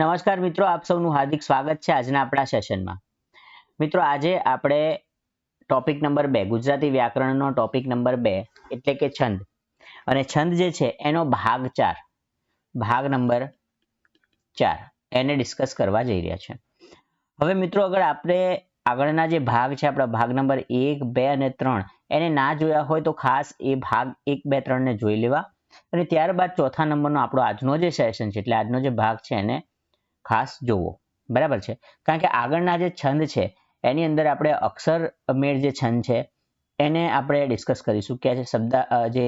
નમસ્કાર મિત્રો, આપ સૌનું હાર્દિક સ્વાગત છે આજના આપણા સેશનમાં. મિત્રો, આજે આપણે ટોપિક નંબર બે, ગુજરાતી વ્યાકરણનો ટોપિક નંબર બે, એટલે કે છંદ. અને છંદ જે છે, એનો ભાગ ચાર. ભાગ નંબર ચાર. એને ડિસ્કસ કરવા જઈ રહ્યા છે. હવે મિત્રો, અગર આપણે આગળના જે ભાગ છે, આપણા ભાગ નંબર એક, બે અને ત્રણ, એને ના જોયા હોય તો ખાસ એ ભાગ એક, બે ત્રણ ને જોઈ લેવા. અને ત્યારબાદ ચોથા નંબરનો આપણો આજનો જે સેશન છે, એટલે આજનો જે ભાગ છે, એને ખાસ જોવો. બરાબર છે? કારણ કે આગળના જે છંદ છે, એની અંદર આપણે અક્ષર મેળ જે છંદ છે, એને આપણે ડિસ્કસ કરીશું કે છે શબ્દ જે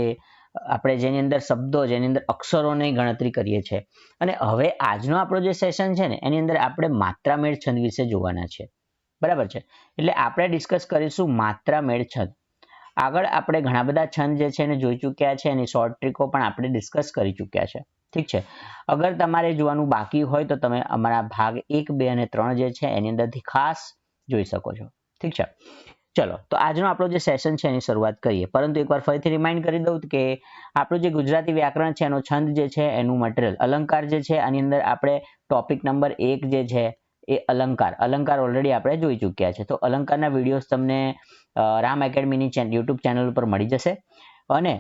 આપણે જેની અંદર શબ્દો, જેની અંદર અક્ષરોની ગણતરી કરીએ છીએ અને હવે આજનો આપણો જે સેશન છે ને, એની અંદર આપણે માત્રા મેળ છંદ વિશે જોવાના છે. બરાબર છે? એટલે આપણે ડિસ્કસ કરીશું માત્રા મેળ છંદ. આગળ આપણે ઘણા બધા છંદ જે છે એને જોઈ ચૂક્યા છે, એની શોર્ટ ટ્રીકો પણ આપણે ડિસ્કસ કરી ચૂક્યા છે. ઠીક છે. અગર તમારે જોવાનું બાકી હોય તો તમે અમારા ભાગ એક, બે અને ત્રણ જે છે એની અંદરથી ખાસ જોઈ શકો છો. ઠીક છે. ચલો, તો આજનો આપણો જે સેશન છે એની શરૂઆત કરીએ. પરંતુ એકવાર ફરીથી રિમાઇન્ડ કરી દઉં કે આપણું જે ગુજરાતી વ્યાકરણ છે, એનો છંદ જે છે, એનું મટીરિયલ અલંકાર જે છે, આની અંદર આપણે ટોપિક નંબર એક જે છે એ અલંકાર. અલંકાર ઓલરેડી આપણે જોઈ ચૂક્યા છે. તો અલંકારના વિડીયોઝ તમને રામ એકેડમીની યુટ્યુબ ચેનલ ઉપર મળી જશે. અને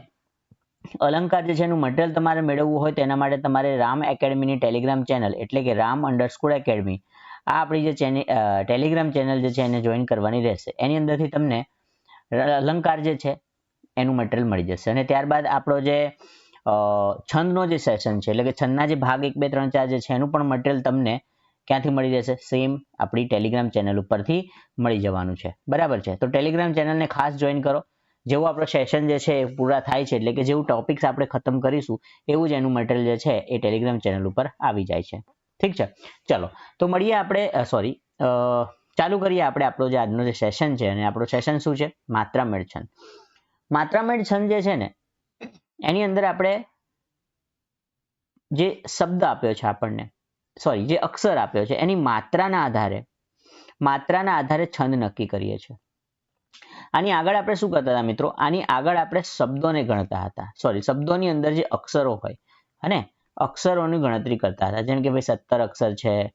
અલંકાર જે છે એનું મટીરિયલ તમારે મેળવવું હોય તેના માટે તમારે રામ એકેડમીની ટેલિગ્રામ ચેનલ એટલે કે રામ અંડરસ્કોર એકેડમી આ આપણી જે ચેનલ ટેલિગ્રામ ચેનલ જે છે એને જોઈન કરવાની રહેશે. એની અંદરથી તમને અલંકાર જે છે એનું મટીરિયલ મળી જશે. અને ત્યારબાદ આપણો જે છંદનો જે સેશન છે એટલે કે છંદના જે ભાગ એક, બે, ત્રણ, ચાર જે છે એનું પણ મટીરિયલ તમને ક્યાંથી મળી જશે? સેમ આપણી ટેલિગ્રામ ચેનલ ઉપરથી મળી જવાનું છે. બરાબર છે? તો ટેલિગ્રામ ચેનલને ખાસ જોઈન કરો. જેવું આપણો સેશન જે છે એ પૂરા થાય છે, એટલે કે જેવું ટોપિક્સ આપણે ખતમ કરીશું, એવું જ એનું મટીરિયલ જે છે એ ટેલિગ્રામ ચેનલ ઉપર આવી જાય છે. ઠીક છે? ચલો, તો મળીએ આપણે સોરી ચાલુ કરીએ આપણે આપણો જે આજનો જે સેશન છે અને આપણો સેશન શું છે? માત્રામેળ છંદ માત્રામેળ છંદ જે છે ને, એની અંદર આપણે જે શબ્દ આપ્યો છે આપણને સોરી જે અક્ષર આપ્યો છે, એની માત્રાના આધારે માત્રાના આધારે છંદ નક્કી કરીએ છીએ. આની આગળ આપણે શું કરતા હતા મિત્રો? આની આગળ આપણે શબ્દોને ગણતા હતા. સોરી શબ્દોની અંદર જે અક્ષરો હોય, અને અક્ષરોની ગણતરી કરતા હતા. જેમ કે ભાઈ સત્તર અક્ષર છે,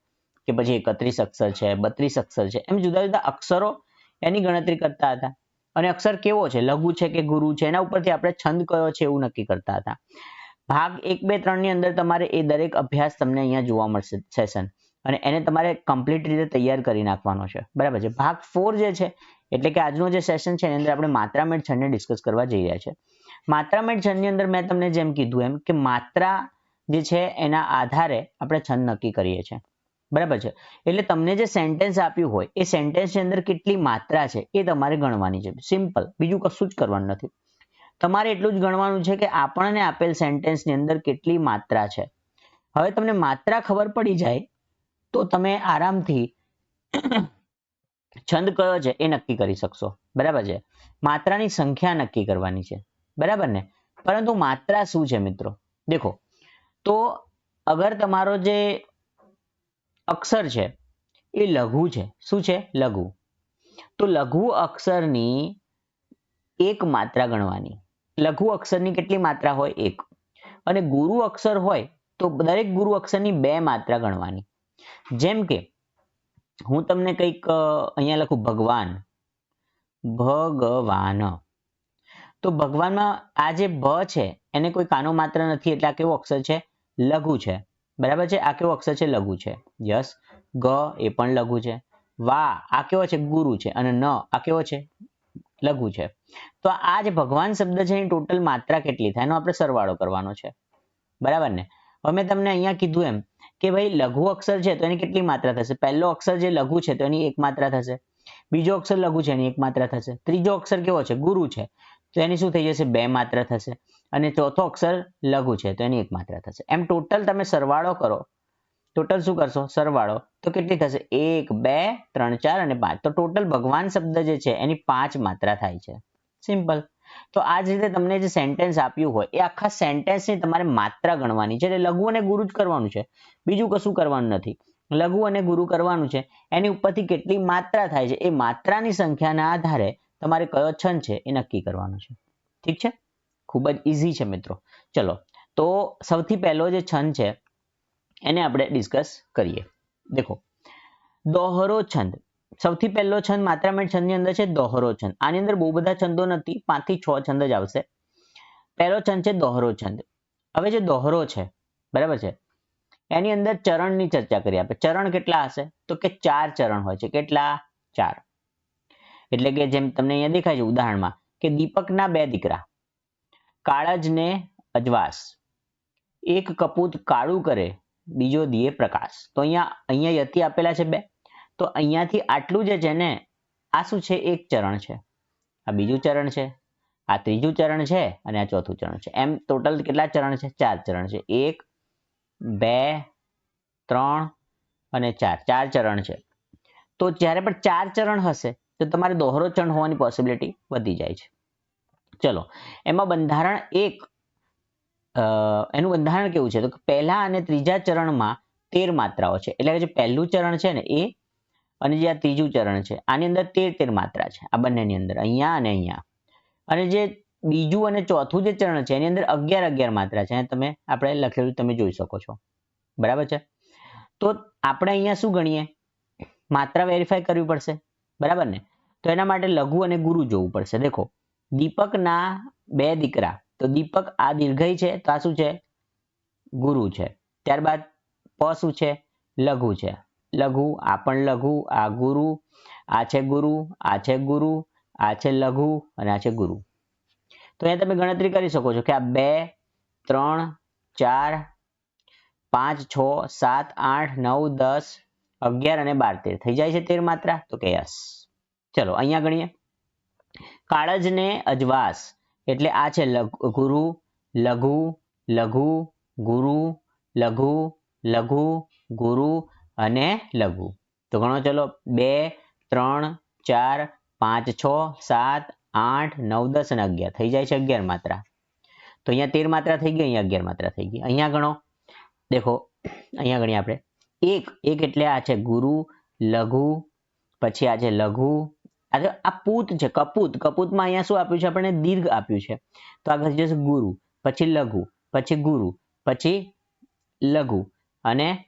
કે પછી એકત્રીસ અક્ષર છે, બત્રીસ અક્ષર છે, એમ જુદા જુદા અક્ષરો એની ગણતરી કરતા હતા. અને અક્ષર કેવો છે? લઘુ છે કે ગુરુ છે? એના ઉપરથી આપણે છંદ કયો છે એવું નક્કી કરતા હતા. ભાગ એક, બે, ત્રણની અંદર તમારે એ દરેક અભ્યાસ તમને અહીંયા જોવા મળશે સેશન અને એને તમારે કમ્પ્લીટ રીતે તૈયાર કરી નાખવાનો છે. બરાબર છે? ભાગ ફોર જે છે એટલે કે આજનો જે સેશન છે એની અંદર આપણે માત્રામેળ છંદને ડિસ્કસ કરવા જઈ રહ્યા છે. માત્રામેળ છંદની અંદર મેં તમને જેમ કીધું એમ કે માત્રા જે છે એના આધારે આપણે છંદ નક્કી કરીએ છીએ. બરાબર છે? એટલે તમને જે સેન્ટેન્સ આપ્યું હોય, એ સેન્ટેન્સની અંદર કેટલી માત્રા છે એ તમારે ગણવાની છે. સિમ્પલ બીજું કશું જ કરવાનું નથી. તમારે એટલું જ ગણવાનું છે કે આપણને આપેલ સેન્ટેન્સની અંદર કેટલી માત્રા છે. હવે તમને માત્રા ખબર પડી જાય, તો તમે આરામથી છંદ કયો છે એ નક્કી કરી શકશો. બરાબર છે? માત્રાની સંખ્યા નક્કી કરવાની છે. બરાબર ને? પરંતુ માત્રા શું છે મિત્રો? દેખો, તો અગર તમારો જે અક્ષર છે એ લઘુ છે. શું છે? લઘુ. તો લઘુ અક્ષરની એક માત્રા ગણવાની. લઘુ અક્ષરની કેટલી માત્રા હોય? એક. અને ગુરુ અક્ષર હોય તો દરેક ગુરુ અક્ષરની બે માત્રા ગણવાની. જેમ કે હું તમને કંઈક અહીંયા લખું, ભગવાન. ભગવાન. તો ભગવાનમાં આ જે ભ છે, એને કોઈ કાનો માત્ર નથી, એટલે આ કેવો અક્ષર છે? લઘુ છે. બરાબર છે? આ કેવો અક્ષર છે? લઘુ છે. યસ. ગ એ પણ લઘુ છે. વા, આ કેવો છે? ગુરુ છે. અને ન, આ કેવો છે? લઘુ છે. તો આ જે ભગવાન શબ્દ છે, એની ટોટલ માત્રા કેટલી થાય? એનો આપણે સરવાળો કરવાનો છે. બરાબર ને? હવે મેં તમને અહીંયા કીધું એમ કે ભાઈ લઘુ અક્ષર છે તો એની કેટલી માત્રા થશે? પહેલો અક્ષર જે લઘુ છે તો એની એક માત્રા થશે. બીજો અક્ષર લઘુ છે એની એક માત્રા થશે. ત્રીજો અક્ષર કેવો છે? ગુરુ છે. તો એની શું થઈ જશે? બે માત્રા થશે. અને ચોથો અક્ષર લઘુ છે તો એની એક માત્રા થશે. એમ ટોટલ તમે સરવાળો કરો. ટોટલ શું કરશો? સરવાળો. તો કેટલી થશે? એક, બે, ત્રણ, ચાર અને પાંચ. તો ટોટલ ભગવાન શબ્દ જે છે એની પાંચ માત્રા થાય છે. સિમ્પલ. તો આ જ રીતે તમને જે સેન્ટેન્સ આપ્યું હોય, એ આખા સેન્ટેન્સની તમારે માત્રા ગણવાની છે. એટલે લઘુ અને ગુરુ જ કરવાનું છે. બીજું કશું કરવાનું નથી. લઘુ અને ગુરુ કરવાનું છે. એની ઉપરથી કેટલી માત્રા થાય છે? એ માત્રાની સંખ્યાના આધારે તમારે કયો છંદ છે એ નક્કી કરવાનો છે. ઠીક છે? ખૂબ જ ઇઝી છે મિત્રો. ચલો. તો સૌથી પહેલો જે છંદ છે, એને આપણે ડિસ્કસ કરીએ. દેખો. દોહરો છંદ. સૌથી પહેલો છંદ માત્રામેળ છંદની અંદર છે દોહરો છંદ. આની અંદર બહુ બધા છંદો નથી પાંચથી છ છંદ જ આવશે. પહેલો છંદ છે દોહરો છંદ. હવે જે દોહરો છે, બરાબર છે? એની અંદર ચરણની ચર્ચા કરી આપણે. ચરણ કેટલા હશે? તો કે ચાર ચરણ હોય છે. કેટલા? ચાર. એટલે કે જેમ તમને અહીંયા દેખાય છે ઉદાહરણમાં કે દીપકના બે દીકરા કાળજ ને અજવાસ. એક કપૂત કાળું કરે, બીજો દિયે પ્રકાશ. તો અહીંયા અહીંયા યતિ આપેલા છે બે. તો અહીંયાથી આટલું જે છે ને, આ શું છે? એક ચરણ છે. આ બીજું ચરણ છે. આ ત્રીજું ચરણ છે અને આ ચોથું ચરણ છે. એમ ટોટલ કેટલા ચરણ છે? ચાર ચરણ છે. એક, બે, ત્રણ અને ચાર. ચાર ચરણ છે. તો જ્યારે પણ ચાર ચરણ હશે, તો તમારે દોહરો ચરણ હોવાની પોસિબિલિટી વધી જાય છે. ચલો, એમાં બંધારણ એક એનું બંધારણ કેવું છે? તો પહેલા અને ત્રીજા ચરણમાં તેર માત્રાઓ છે. એટલે કે જે પહેલું ચરણ છે ને, એ અને જે આ ત્રીજું ચરણ છે, આની અંદર તેર તેર માત્રા છે, આ બંનેની અંદર, અહીંયા અને અહીંયા. અને જે બીજું અને ચોથું જે ચરણ છે, એની અંદર અગિયાર અગિયાર માત્રા છે તમે, આપણે લખેલું તમે જોઈ શકો છો. બરાબર છે? તો આપણે અહીંયા શું ગણીએ? માત્રા વેરીફાઈ કરવી પડશે, બરાબર ને? તો એના માટે લઘુ અને ગુરુ જોવું પડશે. દેખો, દીપકના બે દીકરા, તો દીપક આ દીર્ઘય છે, તો આ શું છે? ગુરુ છે. ત્યારબાદ પ શું છે? લઘુ છે. લઘુ, આ પણ લઘુ, આ ગુરુ, આ છે ગુરુ, આ છે ગુરુ, આ છે લઘુ અને આ છે ગુરુ. તો અહીંયા તમે ગણતરી કરી શકો છો કે આ બે, ત્રણ, ચાર, પાંચ, છ, સાત, આઠ, નવ, દસ, અગિયાર અને બાર તેર થઈ જાય છે તેર માત્રા? તો કે યસ. ચલો, અહીંયા ગણીએ. કાળજ ને અજવાસ, એટલે આ છે ગુરુ, લઘુ લઘુ, ગુરુ, લઘુ લઘુ, ગુરુ અને લઘુ તો ગણો ચલો, બે, ત્રણ, ચાર, પાંચ, છ, સાત, આઠ, નવ, દસ અને અગિયાર. થઈ જાય છે અગિયાર માત્રા. તો અહીંયા તેર માત્રા થઈ ગઈ, અહીંયા અગિયાર માત્રા થઈ ગઈ. અહીંયા ગણો. દેખો, અહીંયા ગણીએ આપણે. એક એક એટલે આ છે ગુરુ, લઘુ, પછી આ છે લઘુ. આ આ પૂત છે, કપૂત. કપૂતમાં અહીંયા શું આપ્યું છે આપણને? દીર્ઘ આપ્યું છે. તો આગળ જશે ગુરુ, પછી લઘુ, પછી ગુરુ, પછી લઘુ અને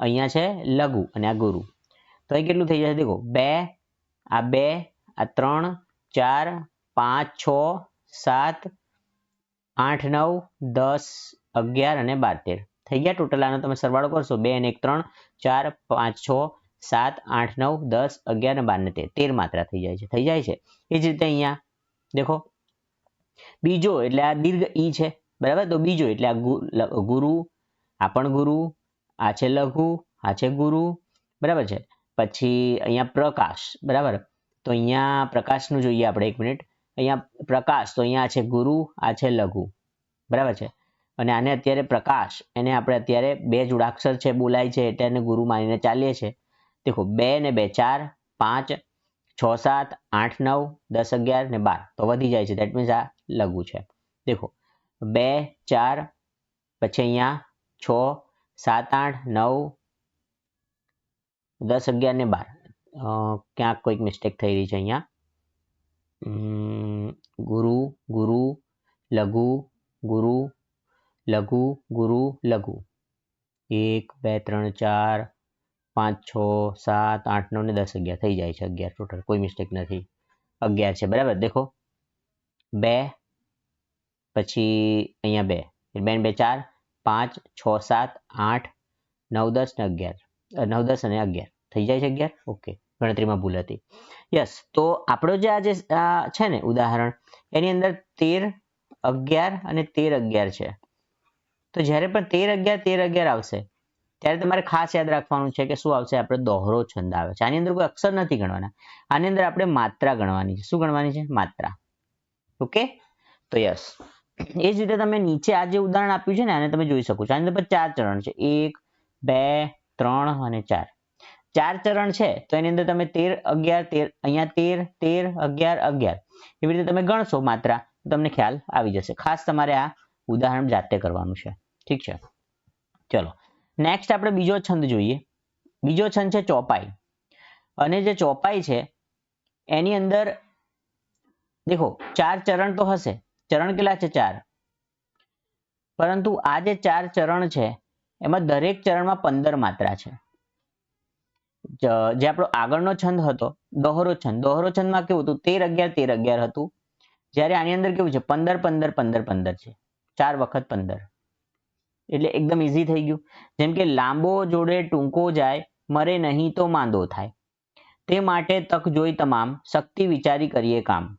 અહીંયા છે લઘુ અને આ ગુરુ. તો અહીં કેટલું થઈ જશે? દેખો, બે, આ બે, આ ત્રણ, ચાર, પાંચ, છ, સાત, આઠ, નવ, દસ, અગિયાર અને બાર તેર. થઈ ગયા ટોટલ આનો તમે સરવાળો કરશો. બે અને એક ત્રણ, ચાર, પાંચ, છ, સાત, આઠ, નવ, દસ, અગિયાર અને બાર ને તેર. તેર માત્રા થઈ જાય છે. થઈ જાય છે. એ જ રીતે અહીંયા, દેખો. બીજો એટલે આ દીર્ઘ ઈ છે. બરાબર? તો બીજો એટલે આ ગુરુ, આ પણ ગુરુ આ છે લઘુ, આ છે ગુરુ, બરાબર છે? પછી અહીંયા પ્રકાશ, બરાબર? તો અહીંયા પ્રકાશનું જોઈએ આપણે એક મિનિટ. અહીંયા પ્રકાશ, તો અહીંયા છે ગુરુ, આ છે લઘુ, બરાબર છે? અને આને અત્યારે પ્રકાશ, એને આપણે અત્યારે બે જોડાક્ષર છે, બોલાય છે, એટલે એને ગુરુ માનીને ચાલીએ છે દેખો, બે ને બે, ચાર, પાંચ, છ, સાત, આઠ, નવ, દસ, અગિયાર ને બાર. તો વધી જાય છે દેટ મીન્સ આ લઘુ છે. દેખો, બે, ચાર, પછી અહીંયા છ સાત, આઠ, નવ, દસ, અગિયાર ને બાર. ક્યાંક કોઈક મિસ્ટેક થઈ રહી છે અહીંયા. ગુરુ ગુરુ, લઘુ ગુરુ લઘુ ગુરુ, લઘુ. એક, બે, ત્રણ, ચાર, પાંચ, છ, સાત, આઠ, નવ ને દસ, અગિયાર. થઈ જાય છે અગિયાર ટોટલ કોઈ મિસ્ટેક નથી. અગિયાર છે, બરાબર? દેખો. બે, પછી અહીંયા બે. બે ને બે, ચાર. પાંચ, છ, સાત, આઠ, નવ, દસ ને અગિયાર. નવ, દસ અને અગિયાર. થઈ જાય છે અગિયાર? ઓકે. ગણતરીમાં ભૂલ હતી. યસ. તો આપણો જે આજે છે ને ઉદાહરણ, એની અંદર તેર, અગિયાર અને તેર, અગિયાર છે. તો જ્યારે પણ તેર, અગિયાર તેર, અગિયાર આવશે, ત્યારે તમારે ખાસ યાદ રાખવાનું છે કે શું આવશે? આપણે દોહરો છંદ આવે છે. આની અંદર કોઈ અક્ષર નથી ગણવાના. આની અંદર આપણે માત્રા ગણવાની છે. શું ગણવાની છે? માત્રા. ઓકે? તો યસ. એ જ રીતે તમે નીચે આ જે ઉદાહરણ આપ્યું છે ને, આને તમે જોઈ શકો છો. આની અંદર ચાર ચરણ છે. એક, બે, ત્રણ અને ચાર. ચાર ચરણ છે, તો એની અંદર તમે તેર, અગિયાર, તેર, અહીંયા તેર તેર, અગિયાર અગિયાર. એવી રીતે તમે ગણશો માત્રા તમને ખ્યાલ આવી જશે. ખાસ તમારે આ ઉદાહરણ જાતે કરવાનું છે. ઠીક છે? ચલો. નેક્સ્ટ આપણે બીજો છંદ જોઈએ. બીજો છંદ છે ચોપાઈ. અને જે ચોપાઈ છે, એની અંદર, દેખો, ચાર ચરણ તો હશે. ચરણ કેટલા છે? ચાર. પરંતુ આ જે ચાર ચરણ છે, એમાં દરેક ચરણમાં પંદર માત્રા છે. જે આપણો આગળનો છંદ હતો, દોહરો છંદ. દોહરો છંદમાં કેવું હતું? તેર અગિયાર તેર અગિયાર હતું. જ્યારે આની અંદર કેવું છે? પંદર પંદર પંદર પંદર છે. ચાર વખત પંદર. એટલે એકદમ ઇઝી થઈ ગયું. જેમ કે લાંબો જોડે ટૂંકો જાય, મરે નહીં તો માંદો થાય. તે માટે તક જોઈ તમામ, શક્તિ વિચારી કરીએ કામ.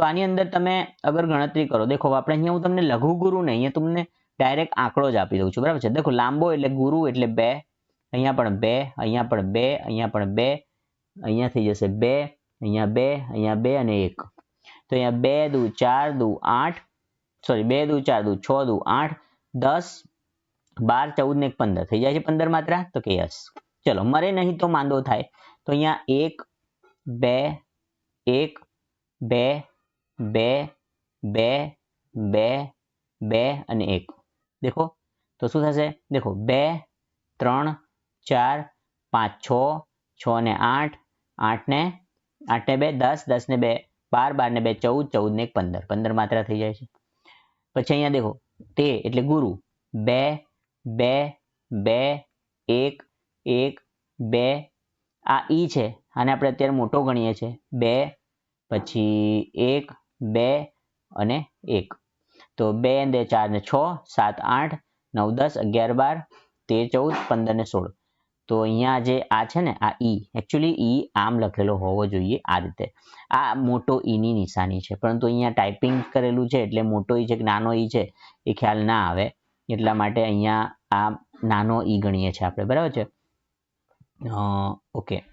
તો આની અંદર તમે અગર ગણતરી કરો, દેખો આપણે અહીંયા હું તમને લઘુ ગુરુ ને અહીંયા તમને ડાયરેક્ટ આંકડો જ આપી દઉં છું, બરાબર છે? દેખો, લાંબો એટલે ગુરુ એટલે બે, અહીંયા પણ બે, અહીંયા પણ બે, અહીંયા પણ બે, અહીંયા થઈ જશે બે, અહીંયા બે અહીંયા બે અને એક. તો અહીંયા બે દુ ચાર દુ આઠ સોરી બે દુ ચાર દુ છ દુ આઠ, દસ, બાર, ચૌદ ને પંદર. થઈ જાય છે પંદર માત્ર? તો કે યસ. ચલો, મરે નહીં તો માંદો થાય. તો અહીંયા એક, બે એક, બે બે બે બે બે અને એક. દેખો? તો શું થશે? દેખો, બે, ત્રણ, ચાર, પાંચ, છ છ ને આઠ. આઠ ને આઠ ને બે, દસ દસ ને બે, બાર બાર ને બે, ચૌદ ચૌદ ને એક, પંદર. પંદર માત્રા થઈ જાય છે. પછી અહીંયા દેખો, તે એટલે ગુરુ. બે બે બે, એક એક, બે. આ ઈ છે. આને આપણે અત્યારે મોટો ગણીએ છીએ. બે, પછી એક બે અને એક. તો બે ને ચાર ને છ, સાત, આઠ, નવ, દસ, અગિયાર, બાર, તેર, ચૌદ, પંદર ને સોળ. તો અહીંયા જે આ છે ને, આ ઈ એકચ્યુઅલી ઈ આમ લખેલો હોવો જોઈએ આ રીતે. આ મોટો ઈની નિશાની છે, પરંતુ અહીંયા ટાઈપિંગ કરેલું છે, એટલે મોટો ઈ છે કે નાનો ઈ છે, એ ખ્યાલ ના આવે. એટલા માટે અહીંયા આ નાનો ઈ ગણીએ છીએ આપણે, બરાબર છે? ઓકે.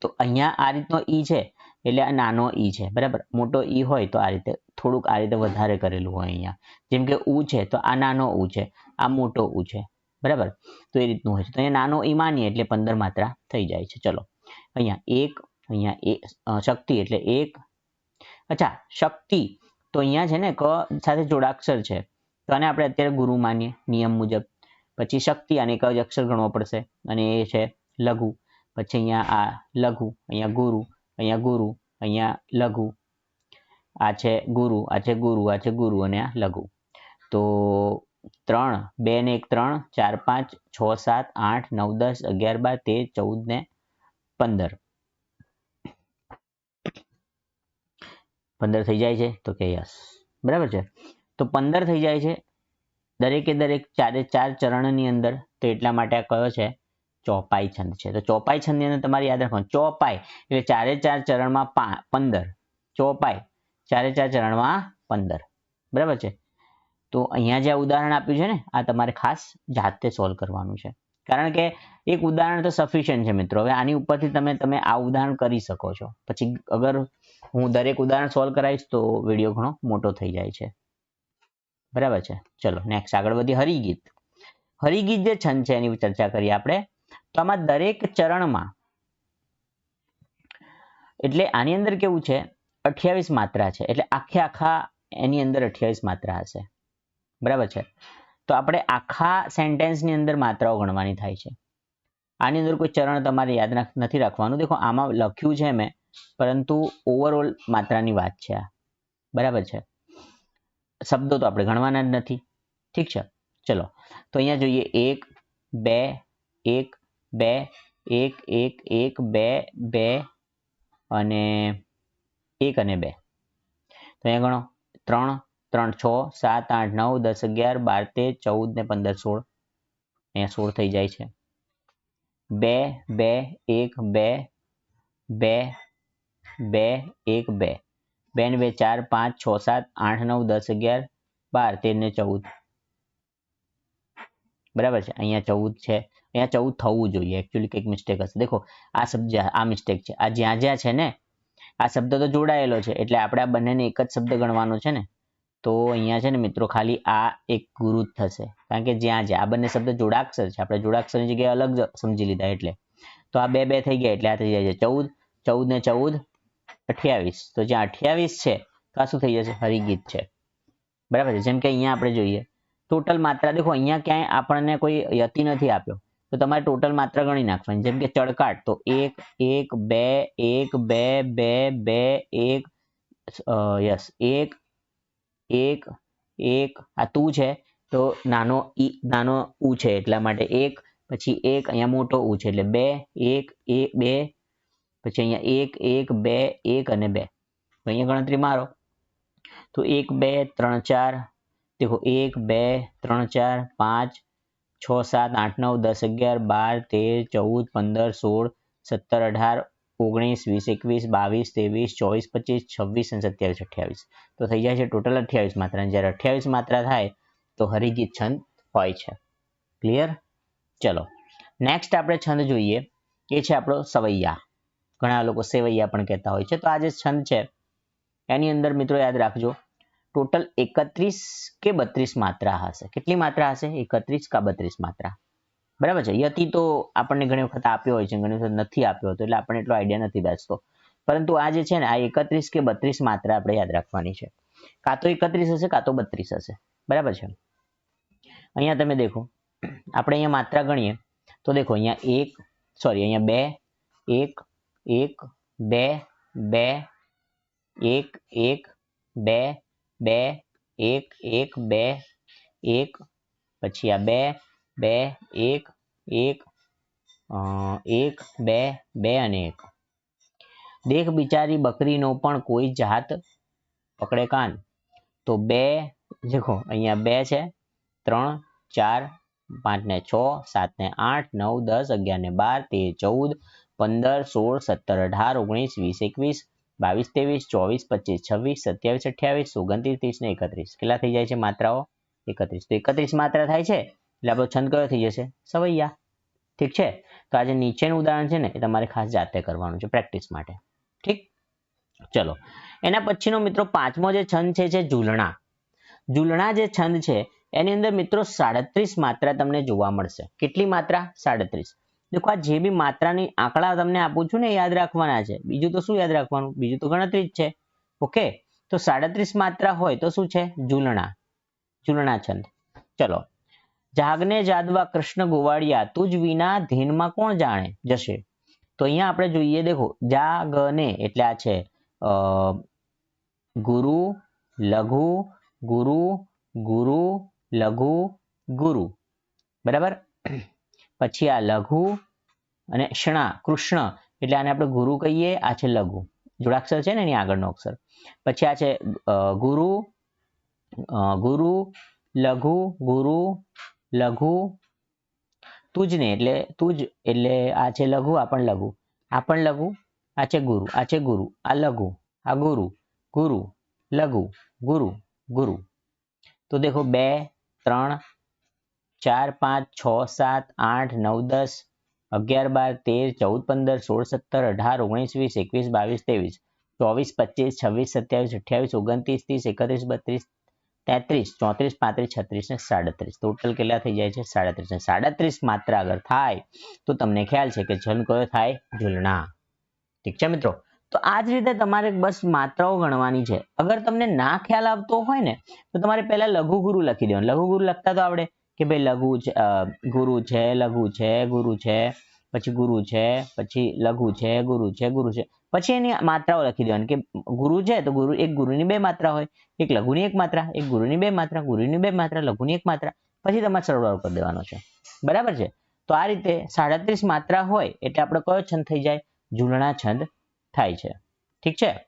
તો અહીંયા આ રીતનો ઈ છે એટલે આ નાનો ઈ છે, બરાબર? મોટો ઈ હોય તો આ રીતે, થોડુંક આ રીતે વધારે કરેલું હોય અહીંયા. જેમ કે ઉ છે તો આ નાનો ઉ છે, આ મોટો ઉ છે, બરાબર? તો એ રીતનું હોય છે. તો અહીંયા નાનો ઈ માનીએ એટલે પંદર માત્રા થઈ જાય છે. ચલો, અહીંયા એક, અહીંયા એ શક્તિ એટલે એક. અચ્છા, શક્તિ તો અહીંયા છે ને ક સાથે જોડાક્ષર છે. તો આને આપણે અત્યારે ગુરુ માનીએ, નિયમ મુજબ. પછી શક્તિ, આને એક અક્ષર ગણવો પડશે. અને એ છે લઘુ. પછી અહીંયા આ લઘુ, અહીંયા ગુરુ. અહીંયા ગુરુ, અહીંયા લઘુ. આ છે ગુરુ, આ છે ગુરુ, આ છે ગુરુ અને આ લઘુ. તો ત્રણ, બે ને એક ત્રણ, ચાર પાંચ, છ સાત, આઠ, નવ, દસ, અગિયાર, બાર, તેર, ચૌદ ને પંદર. પંદર થઈ જાય છે તો કે યસ. બરાબર છે? તો પંદર થઈ જાય છે. દરેકે દરેક ચારે ચાર ચરણની અંદર. તો એટલા માટે આ કયો છે? ચોપાઈ છંદ છે. તો ચોપાઈ છંદની અંદર તમારે યાદ રાખવાનું, ચોપાઈ એટલે ચારે ચાર ચરણમાં પંદર. ચોપાઈ, ચારે ચાર ચરણમાં પંદર. બરાબર છે? તો અહીંયા જે ઉદાહરણ આપ્યું છે ને, આ તમારે ખાસ જાતે સોલ્વ કરવાનું છે. કારણ કે એક ઉદાહરણ તો સફિશિયન્ટ છે મિત્રો. હવે આની ઉપરથી તમે તમે આ ઉદાહરણ કરી શકો છો. પછી અગર હું દરેક ઉદાહરણ સોલ્વ કરાવીશ તો વીડિયો ઘણો મોટો થઈ જાય છે. બરાબર છે? ચલો નેક્સ્ટ આગળ વધી હરિગીત. હરિગીત જે છંદ છે એની ચર્ચા કરીએ આપણે. તો આમાં દરેક ચરણમાં, એટલે આની અંદર કેવું છે? અઠ્યાવીસ માત્રા છે. એટલે આખે આખા એની અંદર અઠ્યાવીસ માત્રા હશે. બરાબર છે? તો આપણે આખા સેન્ટેન્સની અંદર માત્રાઓ ગણવાની થાય છે. આની અંદર કોઈ ચરણ તમારે યાદ નથી રાખવાનું. દેખો, આમાં લખ્યું છે મેં, પરંતુ ઓવરઓલ માત્રાની વાત છે આ. બરાબર છે? શબ્દો તો આપણે ગણવાના જ નથી. ઠીક છે? ચલો. તો અહીંયા જોઈએ, એક, બે, એક બે, એક એક એક, બે બે અને એક અને બે. તો અહીંયા ગણો. ત્રણ ત્રણ, છ, સાત, આઠ, નવ, દસ, અગિયાર, બાર, તેર, ચૌદ ને પંદર, સોળ. અહીંયા સોળ થઈ જાય છે. બે બે, એક, બે બે બે, એક, બે. બે ને બે, ચાર, પાંચ, છ, સાત, આઠ, નવ, દસ, અગિયાર, બાર, તેર ને ચૌદ. બરાબર છે? અહીંયા ચૌદ છે. અહીંયા ચૌદ થવું જોઈએ. એકચ્યુઅલી કંઈક મિસ્ટેક હશે. દેખો, આ શબ્દ આ મિસ્ટેક છે. આ જ્યાં જ્યાં છે ને, આ શબ્દ તો જોડાયેલો છે. એટલે આપણે આ બંનેને એક જ શબ્દ ગણવાનો છે ને, તો અહીંયા છે ને મિત્રો ખાલી આ એક ગુરુ થશે. કારણ કે જ્યાં જ્યાં, આ બંને શબ્દ જોડાક્ષર છે. આપણે જોડાક્ષરની જગ્યાએ અલગ સમજી લીધા એટલે. તો આ બે બે થઈ ગયા એટલે આ થઈ જાય છે ચૌદ. ચૌદ ને ચૌદ, અઠ્યાવીસ. તો જ્યાં અઠ્યાવીસ છે, તો આ શું થઈ જશે? હરિગીત છે. બરાબર છે? જેમ કે અહીંયા આપણે જોઈએ. ટોટલ માત્રા, દેખો, અહીંયા ક્યાંય આપણને કોઈ યતિ નથી આપ્યો. તો તમારે ટોટલ માત્રા ગણી નાખવાની. જેમ કે ચડકાટ તો એક એક, બે એક, બે બે બે, એક યસ, એક એક એક, આ તું છે, તો નાનો ઈ, નાનો ઉ છે એટલા માટે એક, પછી એક, અહીંયા મોટો ઉ છે એટલે બે, એક એક બે, પછી અહીંયા એક એક, બે, એક અને બે. અહીંયા ગણતરી મારો. તો એક, બે, ત્રણ, ચાર, દેખો, એક, બે, ત્રણ, ચાર, પાંચ છ, સાત, આઠ, નવ, દસ, અગિયાર, બાર, તેર, ચૌદ, પંદર, સોળ, સત્તર, અઢાર, ઓગણીસ, વીસ, એકવીસ, બાવીસ, ત્રેવીસ, ચોવીસ, પચીસ, છવ્વીસ અને સત્યાવીસ અઠ્યાવીસ તો થઈ જાય છે. ટોટલ અઠ્યાવીસ માત્રા જ્યારે અઠ્યાવીસ માત્રા થાય તો હરિગીત છંદ હોય છે. ક્લિયર ચલો. નેક્સ્ટ આપણે છંદ જોઈએ. એ છે આપણો સવૈયા. ઘણા લોકો સેવૈયા પણ કહેતા હોય છે. તો આ જે છંદ છે, એની અંદર મિત્રો યાદ રાખજો. ટોટલ એકત્રીસ કે બત્રીસ માત્રા હશે? કેટલી માત્રા હશે? એકત્રીસ કા બત્રીસ માત્રા? બરાબર છે. યતિ તો આપણને ઘણી વખત આપ્યો હોય છે, ઘણી વખત નથી આપ્યો હતો એટલે આપણને એટલો આઈડિયા નથી બેસતો. પરંતુ આ જે છે ને, આ એકત્રીસ કે બત્રીસ માત્રા આપણે યાદ રાખવાની છે. કાં તો એકત્રીસ હશે, કાં તો બત્રીસ હશે. બરાબર છે? અહીંયા તમે દેખો. આપણે અહીંયા માત્રા ગણીએ. તો દેખો, અહીંયા એક સોરી અહીંયા બે, એક એક, બે બે, એક એક, બે બે, એક એક, બે, એક, પછી આ બે બે, એક એક એક, બે બે અને એક. દેખ બિચારી બકરીનો પણ કોઈ જાત પકડે કાન. તો બે, દેખો, અહીંયા બે છે. ત્રણ, ચાર, પાંચ ને છ, સાત ને આઠ, નવ, દસ, અગિયાર ને બાર, તેર, ચૌદ, પંદર, સોળ, સત્તર, અઢાર, ઓગણીસ, વીસ, એકવીસ બાવીસ, ત્રેવીસ, ચોવીસ, પચીસ, છવ્વીસ, સત્યાવીસ, અઠ્યાવીસ, ઓગણત્રીસ, ત્રીસ ને એકત્રીસ. કેટલા થઈ જાય છે માત્રાઓ? એકત્રીસ. તો એકત્રીસ માત્રા થાય છે એટલે આપણો છંદ કયો થઈ જશે? સવૈયા. ઠીક છે? તો આજે નીચેનું ઉદાહરણ છે ને એ તમારે ખાસ જાતે કરવાનું છે પ્રેક્ટિસ માટે. ઠીક? ચલો. એના પછીનો મિત્રો પાંચમો જે છંદ છે જે ઝૂલણા. ઝૂલણા જે છંદ છે, એની અંદર મિત્રો સાડત્રીસ માત્રા તમને જોવા મળશે. કેટલી માત્રા? સાડત્રીસ. દેખો, આ જે બી માત્રાની આંકડા તમને આપું છું ને યાદ રાખવાના છે. બીજું તો શું યાદ રાખવાનું? બીજું તો ગણતરી જ છે. ઓકે? તો સાડત્રીસ માત્રા હોય તો શું છે? ઝૂલણા. ઝૂલણા છંદ. ચલો. જાગને જાદવા કૃષ્ણ ગોવાળિયા તુજ વિના ધીનમાં કોણ જાણે? જશે. તો અહીંયા આપણે જોઈએ, દેખો, જાગને, એટલે આ છે ગુરુ, લઘુ, ગુરુ ગુરુ, લઘુ, ગુરુ. બરાબર? પછી આ લઘુ અને ક્ષણા, કૃષ્ણ, એટલે આને આપણે ગુરુ કહીએ, આ છે લઘુ. જોડાક્ષર છે ને એની આગળનો અક્ષર. પછી આ છે ગુરુ ગુરુ, લઘુ ગુરુ, લઘુ, તુજને એટલે તુજ એટલે આ છે લઘુ, આ પણ લઘુ. આ પણ લઘુ, આ છે ગુરુ, આ છે ગુરુ, આ લઘુ, આ ગુરુ ગુરુ, લઘુ, ગુરુ ગુરુ. તો દેખો બે, ત્રણ ચાર, પાંચ, છ, સાત, આઠ, નવ, દસ, અગિયાર, બાર, તેર, ચૌદ, પંદર, સોળ, સત્તર, અઢાર, ઓગણીસ, વીસ, એકવીસ, બાવીસ, ત્રેવીસ, ચોવીસ, પચીસ, છવ્વીસ, સત્યાવીસ, અઠ્યાવીસ, ઓગણત્રીસ, ત્રીસ, એકત્રીસ, બત્રીસ, તેત્રીસ, ચોત્રીસ, પાંત્રીસ, છત્રીસ ને સાડત્રીસ. ટોટલ કેટલા થઈ જાય છે? સાડત્રીસ ને સાડત્રીસ માત્ર અગર થાય, તો તમને ખ્યાલ છે કે જન કયો થાય? ઝૂલણા. ઠીક છે મિત્રો? તો આ જ રીતે તમારે બસ માત્રાઓ ગણવાની છે. અગર તમને ના ખ્યાલ આવતો હોય ને, તો તમારે પહેલા લઘુગુરુ લખી દેવાનું. લઘુગુરુ લખતા તો આવડે. કે ભાઈ લઘુ છે ગુરુ છે, લઘુ છે, ગુરુ છે, પછી ગુરુ છે, પછી લઘુ છે, ગુરુ છે ગુરુ છે. પછી એની માત્રાઓ લખી દેવાની કે ગુરુ છે તો ગુરુ એક ગુરુની બે માત્રા હોય, એક લઘુની એક માત્રા, એક ગુરુની બે માત્રા, ગુરુની બે માત્રા, લઘુની એક માત્રા, પછી તમારે સરવાળો કરી દેવાનો છે. બરાબર છે? તો આ રીતે સાડત્રીસ માત્રા હોય એટલે આપણે કયો છંદ થઈ જાય? ઝૂલણા છંદ થાય છે. ઠીક છે?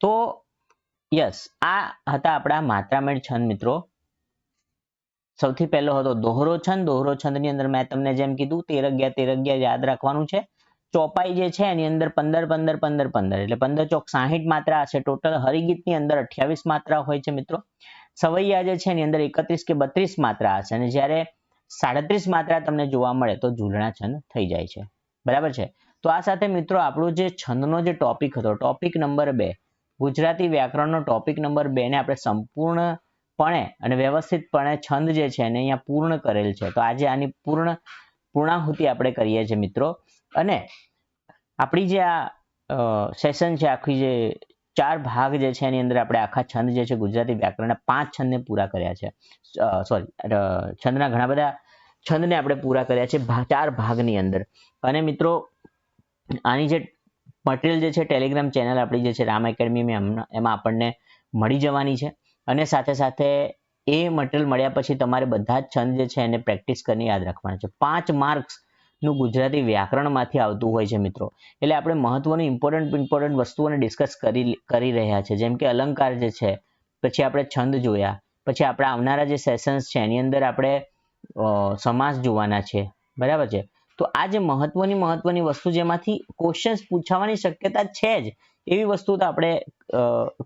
તો યસ, આ હતા આપણા માત્રામેળ છંદ મિત્રો. સૌથી પહેલો હતો દોહરો છંદ. દોહરો છંદની અંદર મેં તમને જેમ કીધું તેર અગિયાર તેર અગિયાર યાદ રાખવાનું છે. ચોપાઈ જે છે એની અંદર પંદર પંદર પંદર પંદર. એટલે પંદર ચોક સાહીઠ માત્રા હશે. ટોટલ હરિગીતની અંદર અઠ્યાવીસ માત્રા હોય છે મિત્રો. સવૈયા જે છે એની અંદર એકત્રીસ કે બત્રીસ માત્રા હશે. અને જ્યારે સાડત્રીસ માત્રા તમને જોવા મળે તો ઝૂલણા છંદ થઈ જાય છે. બરાબર છે? તો આ સાથે મિત્રો આપણો જે છંદનો જે ટોપિક હતો ટોપિક નંબર બે, ગુજરાતી વ્યાકરણનો ટોપિક નંબર બે ને આપણે સંપૂર્ણપણે અને વ્યવસ્થિતપણે છંદ જે છે એને અહીંયા પૂર્ણ કરેલ છે. તો આજે આની પૂર્ણ પૂર્ણાહુતિ આપણે કરીએ છીએ મિત્રો. અને આપણી જે આ સેશન છે, આખી જે ચાર ભાગ જે છે એની અંદર આપણે આખા છંદ જે છે ગુજરાતી વ્યાકરણના પાંચ છંદને પૂરા કર્યા છે. સોરી છંદના ઘણા બધા છંદને આપણે પૂરા કર્યા છે ચાર ભાગની અંદર. અને મિત્રો, આની જે મટીરિયલ જે છે ટેલિગ્રામ ચેનલ આપણી જે છે રામ એકેડમી એમાં આપણને મળી જવાની છે. અને સાથે સાથે એ મટીરિયલ મળ્યા પછી તમારે બધા જ છંદ જે છે એને પ્રેક્ટિસ કરીને યાદ રાખવાના છે. પાંચ માર્ક્સનું ગુજરાતી વ્યાકરણમાંથી આવતું હોય છે મિત્રો. એટલે આપણે મહત્વની ઇમ્પોર્ટન્ટ ઇમ્પોર્ટન્ટ વસ્તુઓને ડિસ્કસ કરી કરી રહ્યા છે. જેમ કે અલંકાર જે છે, પછી આપણે છંદ જોયા, પછી આપણે આવનારા જે સેશન્સ છે, એની અંદર આપણે સમાસ જોવાના છે. બરાબર છે? તો આ જે મહત્વની મહત્વની વસ્તુ જેમાંથી ક્વેશ્ચન્સ પૂછાવાની શક્યતા છે જ. એવી વસ્તુ તો આપણે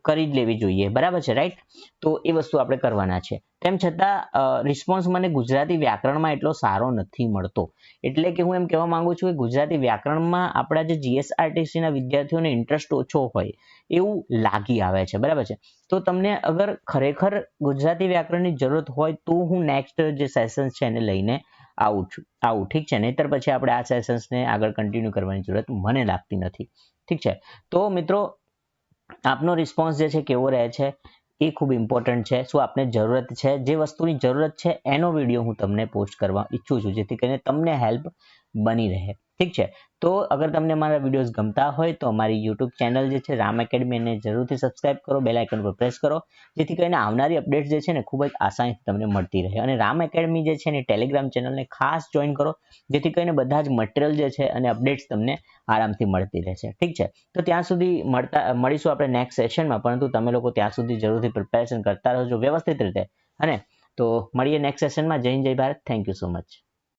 કરી જ લેવી જોઈએ. બરાબર છે રાઈટ તો એ વસ્તુ આપણે કરવાના છે. તેમ છતાં રિસ્પોન્સ મને ગુજરાતી વ્યાકરણમાં એટલો સારો નથી મળતો. એટલે કે હું એમ કહેવા માંગુ છું કે ગુજરાતી વ્યાકરણમાં આપણા જે જીએસઆરટીસીના વિદ્યાર્થીઓને ઇન્ટરેસ્ટ ઓછો હોય, એવું લાગી આવે છે. બરાબર છે? તો તમને અગર ખરેખર ગુજરાતી વ્યાકરણની જરૂરત હોય તો હું નેક્સ્ટ જે સેશન્સ છે એને લઈને આવું આવું, ઠીક છે. નહીતર પછી આપણે આ સેશન્સને આગળ કન્ટિન્યુ કરવાની જરૂરત મને લાગતી નથી. ઠીક છે? તો મિત્રો, આપનો રિસ્પોન્સ જે છે, કેવો રહે છે? એ ખૂબ ઇમ્પોર્ટન્ટ છે. શું આપને જરૂરત છે? જે વસ્તુની જરૂરત છે, એનો વીડિયો હું તમને પોસ્ટ કરવા ઈચ્છું છું, જેથી કરીને તમને હેલ્પ બની રહે. ઠીક છે? તો અગર તમને મારા વિડીયોઝ ગમતા હોય તો અમારી યુટ્યુબ ચેનલ જે છે, રામ એકેડમી એને જરૂરથી સબસ્ક્રાઇબ કરો બેલ આઇકન પર પ્રેસ કરો, જેથી કરીને આવનારી અપડેટ્સ જે છે ને ખૂબ જ આસાનીથી તમને મળતી રહે. અને રામ એકેડમી જે છે ને ટેલિગ્રામ ચેનલને ખાસ જોઈન કરો, જેથી કરીને બધા જ મટીરિયલ જે છે અને અપડેટ્સ તમને આરામથી મળતી રહેશે. ઠીક છે? તો ત્યાં સુધી મળતા, મળીશું આપણે નેક્સ્ટ સેશનમાં પરંતુ તમે લોકો ત્યાં સુધી જરૂરથી પ્રિપેરેશન કરતા રહેજો વ્યવસ્થિત રીતે. અને તો મળીએ નેક્સ્ટ સેશનમાં જય જય Bharat. Thank you so much